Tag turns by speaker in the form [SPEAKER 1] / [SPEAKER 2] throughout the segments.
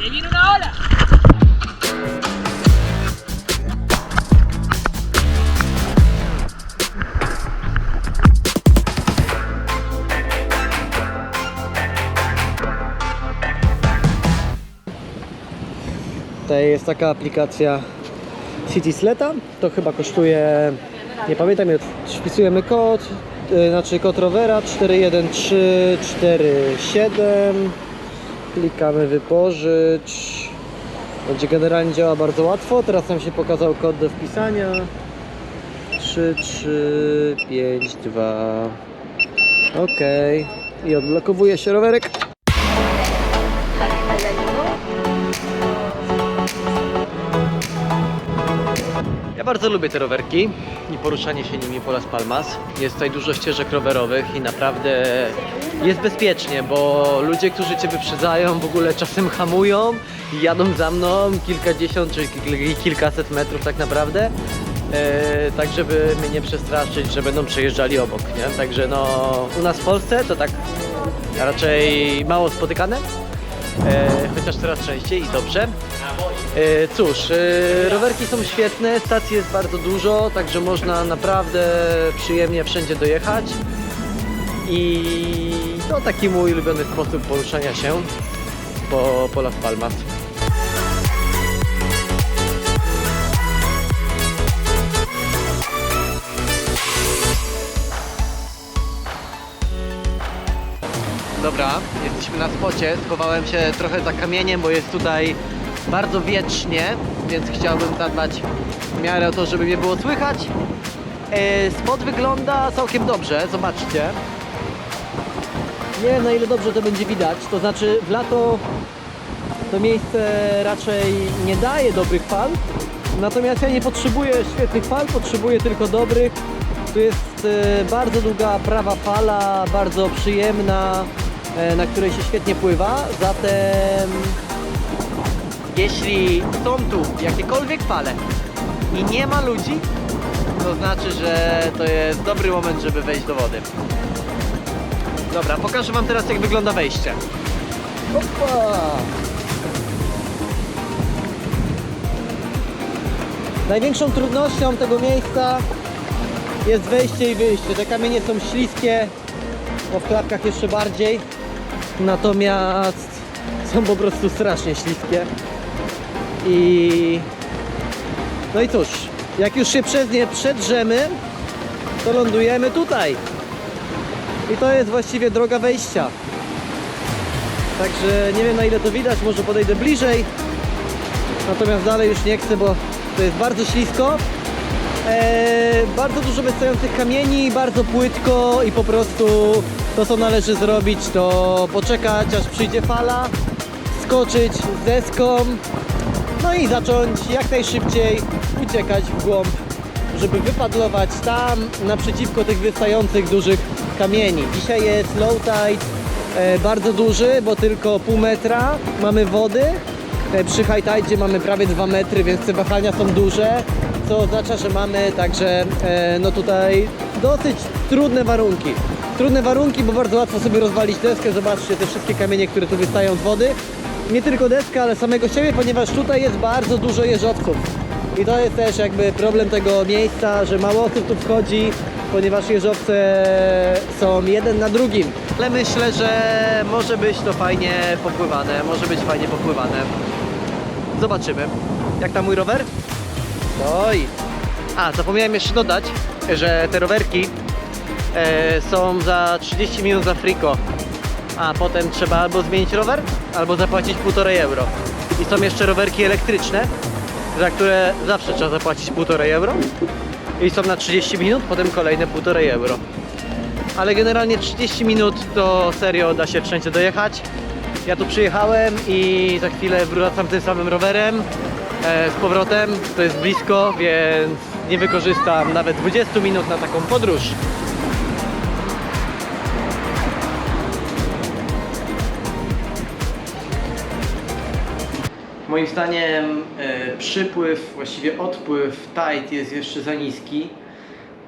[SPEAKER 1] ¡Te viene una!
[SPEAKER 2] Tutaj jest taka aplikacja City Sleta. To chyba kosztuje, nie pamiętam, wpisujemy kod, y, znaczy kod rowera 41347. Klikamy wypożycz. Będzie generalnie działa bardzo łatwo. Teraz nam się pokazał kod do wpisania. 3352. Ok. I odblokowuje się rowerek. Bardzo lubię te rowerki i poruszanie się nimi po Las Palmas. Jest tutaj dużo ścieżek rowerowych i naprawdę jest bezpiecznie, bo ludzie, którzy Cię wyprzedzają, w ogóle czasem hamują i jadą za mną kilkadziesiąt czy kil- kilkaset metrów tak naprawdę. E, tak żeby mnie nie przestraszyć, że będą przejeżdżali obok, nie? Także no u nas w Polsce to tak raczej mało spotykane, chociaż coraz częściej i dobrze. E, Cóż, e, rowerki są świetne, stacji jest bardzo dużo, także można naprawdę przyjemnie wszędzie dojechać. I to taki mój ulubiony sposób poruszania się po, po Las Palmas. Dobra, jesteśmy na spocie. Schowałem się trochę za kamieniem, bo jest tutaj bardzo wiecznie, więc chciałbym zadbać w miarę o to, żeby mnie było słychać. E, Spot wygląda całkiem dobrze, zobaczcie. Nie wiem na ile dobrze to będzie widać, to znaczy w lato to miejsce raczej nie daje dobrych fal, natomiast ja nie potrzebuję świetnych fal, potrzebuję tylko dobrych. Tu jest e, bardzo długa prawa fala, bardzo przyjemna, na której się świetnie pływa, zatem jeśli są tu jakiekolwiek fale i nie ma ludzi, to znaczy, że to jest dobry moment, żeby wejść do wody. Dobra, pokażę Wam teraz jak wygląda wejście. Opa! Największą trudnością tego miejsca jest wejście i wyjście. Te kamienie są śliskie, bo w klapkach jeszcze bardziej. Natomiast są po prostu strasznie śliskie. I no i cóż, jak już się przez nie przedrzemy, to lądujemy tutaj. I to jest właściwie droga wejścia. Także nie wiem na ile to widać, może podejdę bliżej. Natomiast dalej już nie chcę, bo to jest bardzo ślisko. Eee, bardzo dużo wystających kamieni, bardzo płytko i po prostu to co należy zrobić to poczekać aż przyjdzie fala, skoczyć deską, no i zacząć jak najszybciej uciekać w głąb, żeby wypadlować tam naprzeciwko tych wystających dużych kamieni. Dzisiaj jest low tide e, bardzo duży, bo tylko pół metra mamy wody. E, przy high tide mamy prawie 2 metry, więc te wahania są duże, co oznacza, że mamy także e, no tutaj dosyć trudne warunki. Trudne warunki, bo bardzo łatwo sobie rozwalić deskę. Zobaczcie te wszystkie kamienie, które tu wystają z wody nie tylko deskę, ale samego siebie, ponieważ tutaj jest bardzo dużo jeżowców. I to jest też jakby problem tego miejsca, że mało osób tu wchodzi, ponieważ jeżowce są jeden na drugim. Ale myślę, że może być to fajnie popływane, może być fajnie popływane. Zobaczymy. Jak tam mój rower? Oj. A, zapomniałem jeszcze dodać, że te rowerki e, są za 30 minut za friko a potem trzeba albo zmienić rower, albo zapłacić 1,5 euro. I są jeszcze rowerki elektryczne, za które zawsze trzeba zapłacić 1,5 euro. I są na 30 minut, potem kolejne 1,5 euro. Ale generalnie 30 minut to serio da się wszędzie dojechać. Ja tu przyjechałem i za chwilę wracam tym samym rowerem z powrotem. To jest blisko, więc nie wykorzystam nawet 20 minut na taką podróż. Moim zdaniem e, przypływ, właściwie odpływ tide jest jeszcze za niski,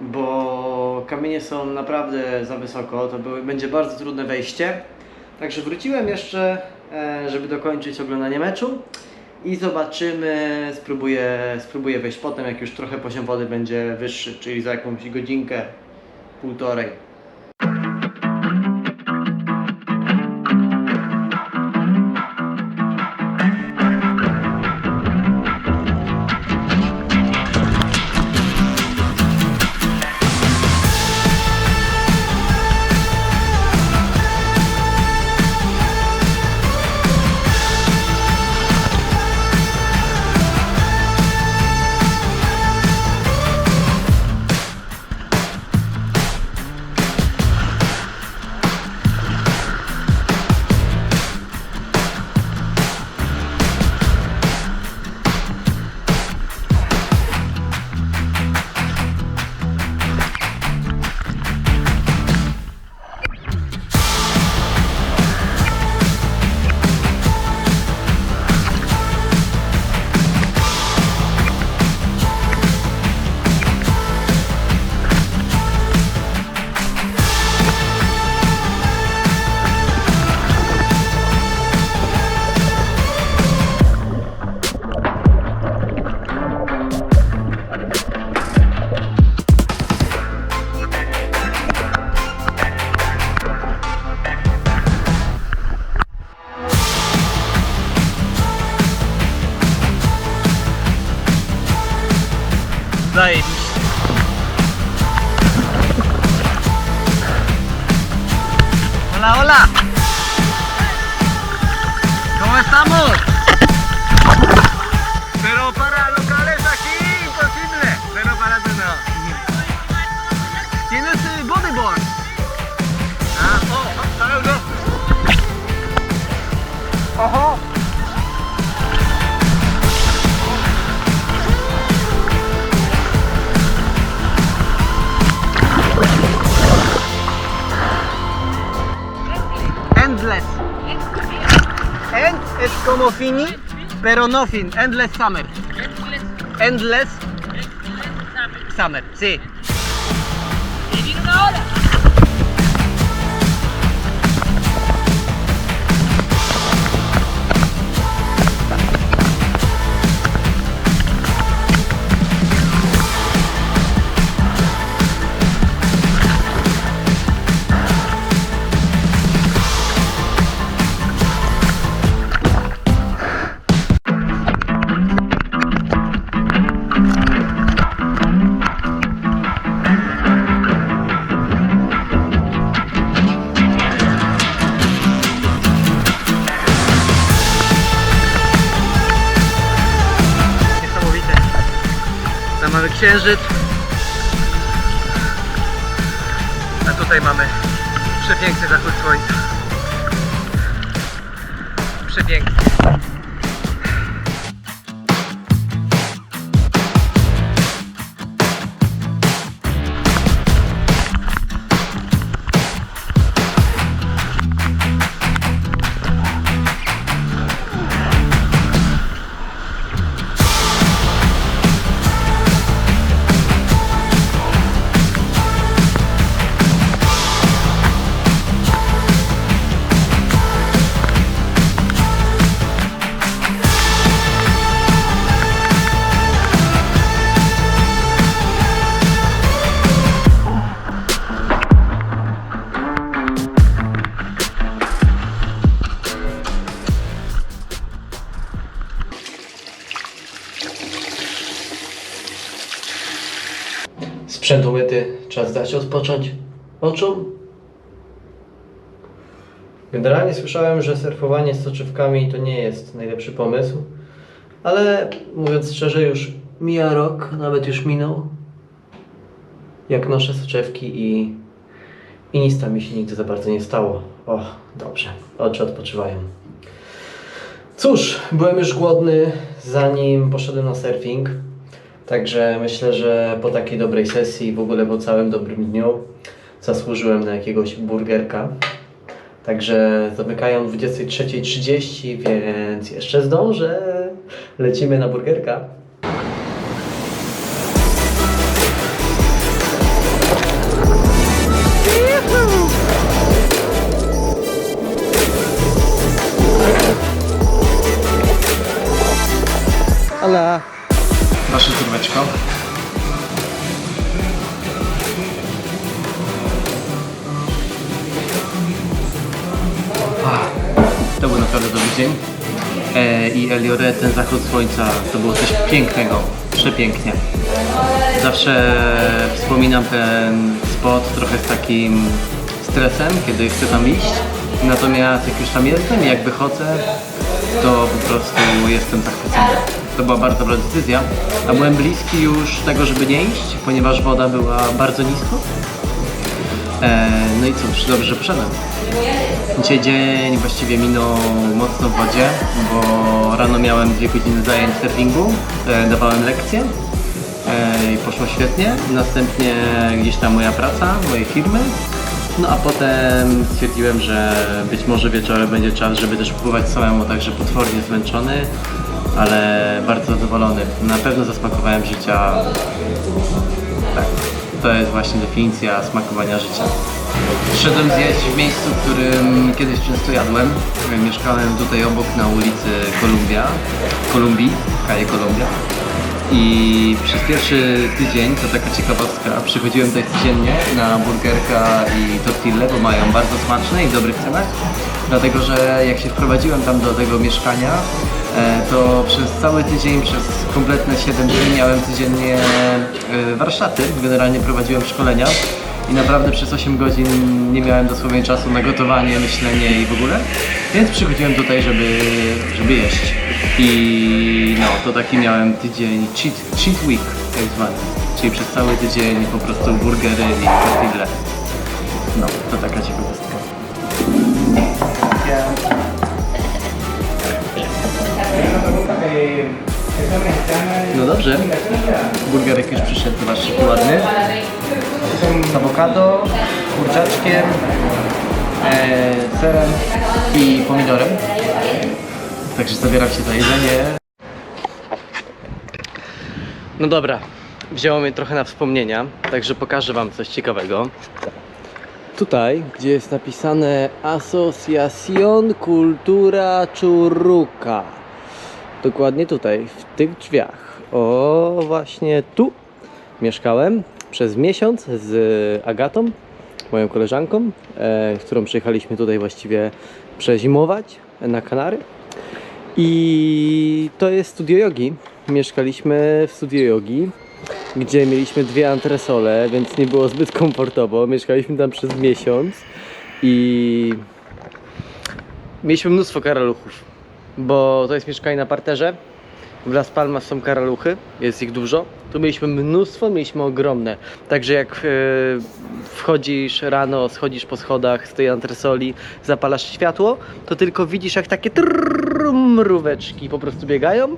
[SPEAKER 2] bo kamienie są naprawdę za wysoko, to będzie bardzo trudne wejście. Także wróciłem jeszcze e, żeby dokończyć oglądanie meczu. I zobaczymy, spróbuję, spróbuję wejść potem, jak już trochę poziom wody będzie wyższy, czyli za jakąś godzinkę, półtorej. Es como fini, pero no fin. Endless summer. Endless summer, sí. Księżyc. A tutaj mamy przepiękny zachód słońca. Przepiękny. Sprzęt umyty, czas dać odpocząć oczom. Generalnie słyszałem, że surfowanie z soczewkami to nie jest najlepszy pomysł, ale mówiąc szczerze, już mija rok, nawet już minął, jak noszę soczewki i, i nic tam mi się nigdy za bardzo nie stało. O, dobrze, oczy odpoczywają. Cóż, byłem już głodny zanim poszedłem na surfing. Także myślę, że po takiej dobrej sesji i w ogóle po całym dobrym dniu zasłużyłem na jakiegoś burgerka. Także zamykają 23.30, więc jeszcze zdążę. Lecimy na burgerka. Hola. Turweczko. Ach, To był naprawdę dobry dzień. E, I Eliore, ten zachód słońca, to było coś pięknego, przepięknie. Zawsze wspominam ten spot trochę z takim stresem, kiedy chcę tam iść. Natomiast jak już tam jestem i jak wychodzę, to po prostu jestem zachwycony. To była bardzo dobra decyzja, a byłem bliski już tego, żeby nie iść, ponieważ woda była bardzo nisko. E, no i cóż, dobrze, że poszedłem. Dzisiaj dzień właściwie minął mocno w wodzie, bo rano miałem dwie godziny zajęć surfingu, e, dawałem lekcje e, i poszło świetnie. Następnie gdzieś tam moja praca, mojej firmy. No a potem stwierdziłem, że być może wieczorem będzie czas, żeby też pływać samemu, także potwornie zmęczony, ale bardzo zadowolony. Na pewno zasmakowałem życia. Tak, to jest właśnie definicja smakowania życia. Przyszedłem zjeść w miejscu, w którym kiedyś często jadłem. Mieszkałem tutaj obok na ulicy Kolumbia, Kolumbii, Kaje Kolumbia. I przez pierwszy tydzień, to taka ciekawostka, przychodziłem tutaj codziennie na burgerka i tortille, bo mają bardzo smaczne i w dobrych cenach. Dlatego, że jak się wprowadziłem tam do tego mieszkania, e, to przez cały tydzień, przez kompletne 7 dni miałem codziennie e, warsztaty. Generalnie prowadziłem szkolenia i naprawdę przez 8 godzin nie miałem dosłownie czasu na gotowanie, myślenie i w ogóle. Więc przychodziłem tutaj, żeby, żeby jeść. I no, to taki miałem tydzień, cheat, cheat week tak zwany. Czyli przez cały tydzień po prostu burgery i tortille. No, to taka ciekawostka. No dobrze. Burgerek już przyszedł, zobaczcie, jaki ładny. Z awokado, kurczaczkiem, e, serem i pomidorem. Także zabieram się za jedzenie.
[SPEAKER 3] No dobra, wzięło mnie trochę na wspomnienia, także pokażę Wam coś ciekawego. Tutaj, gdzie jest napisane Asociación Cultura Churruca. Dokładnie tutaj, w tych drzwiach. O, właśnie tu mieszkałem przez miesiąc z Agatą, moją koleżanką, e, którą przyjechaliśmy tutaj właściwie przezimować na Kanary. I to jest studio jogi. Mieszkaliśmy w studio jogi, gdzie mieliśmy dwie antresole, więc nie było zbyt komfortowo. Mieszkaliśmy tam przez miesiąc i mieliśmy mnóstwo karaluchów, bo to jest mieszkanie na parterze. W Las Palmas są karaluchy, jest ich dużo. Tu mieliśmy mnóstwo, mieliśmy ogromne. Także jak e, wchodzisz rano, schodzisz po schodach z tej antresoli, zapalasz światło, to tylko widzisz jak takie trrrr, mróweczki po prostu biegają.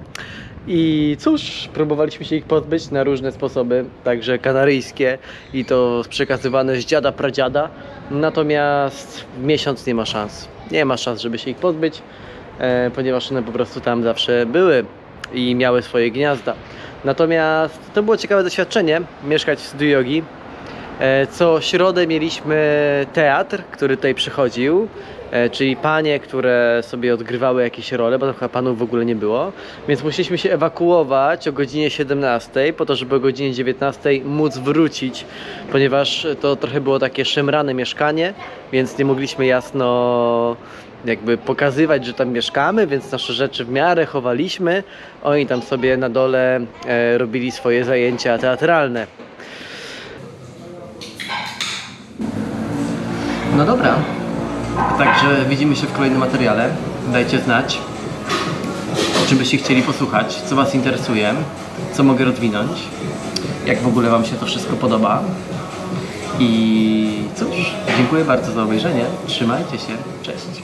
[SPEAKER 3] I cóż, próbowaliśmy się ich pozbyć na różne sposoby, także kanaryjskie i to przekazywane z dziada pradziada. Natomiast miesiąc nie ma szans. Nie ma szans, żeby się ich pozbyć, e, ponieważ one po prostu tam zawsze były i miały swoje gniazda. Natomiast to było ciekawe doświadczenie, mieszkać w studiu jogi. E, Co środę mieliśmy teatr, który tutaj przychodził, e, czyli panie, które sobie odgrywały jakieś role, bo chyba panów w ogóle nie było. Więc musieliśmy się ewakuować o godzinie 17, po to, żeby o godzinie 19 móc wrócić, ponieważ to trochę było takie szemrane mieszkanie, więc nie mogliśmy jasno jakby pokazywać, że tam mieszkamy, więc nasze rzeczy w miarę chowaliśmy. Oni tam sobie na dole e, robili swoje zajęcia teatralne.
[SPEAKER 2] No dobra. Także widzimy się w kolejnym materiale. Dajcie znać, czy byście chcieli posłuchać, co Was interesuje, co mogę rozwinąć, jak w ogóle Wam się to wszystko podoba. I cóż, dziękuję bardzo za obejrzenie. Trzymajcie się. Cześć.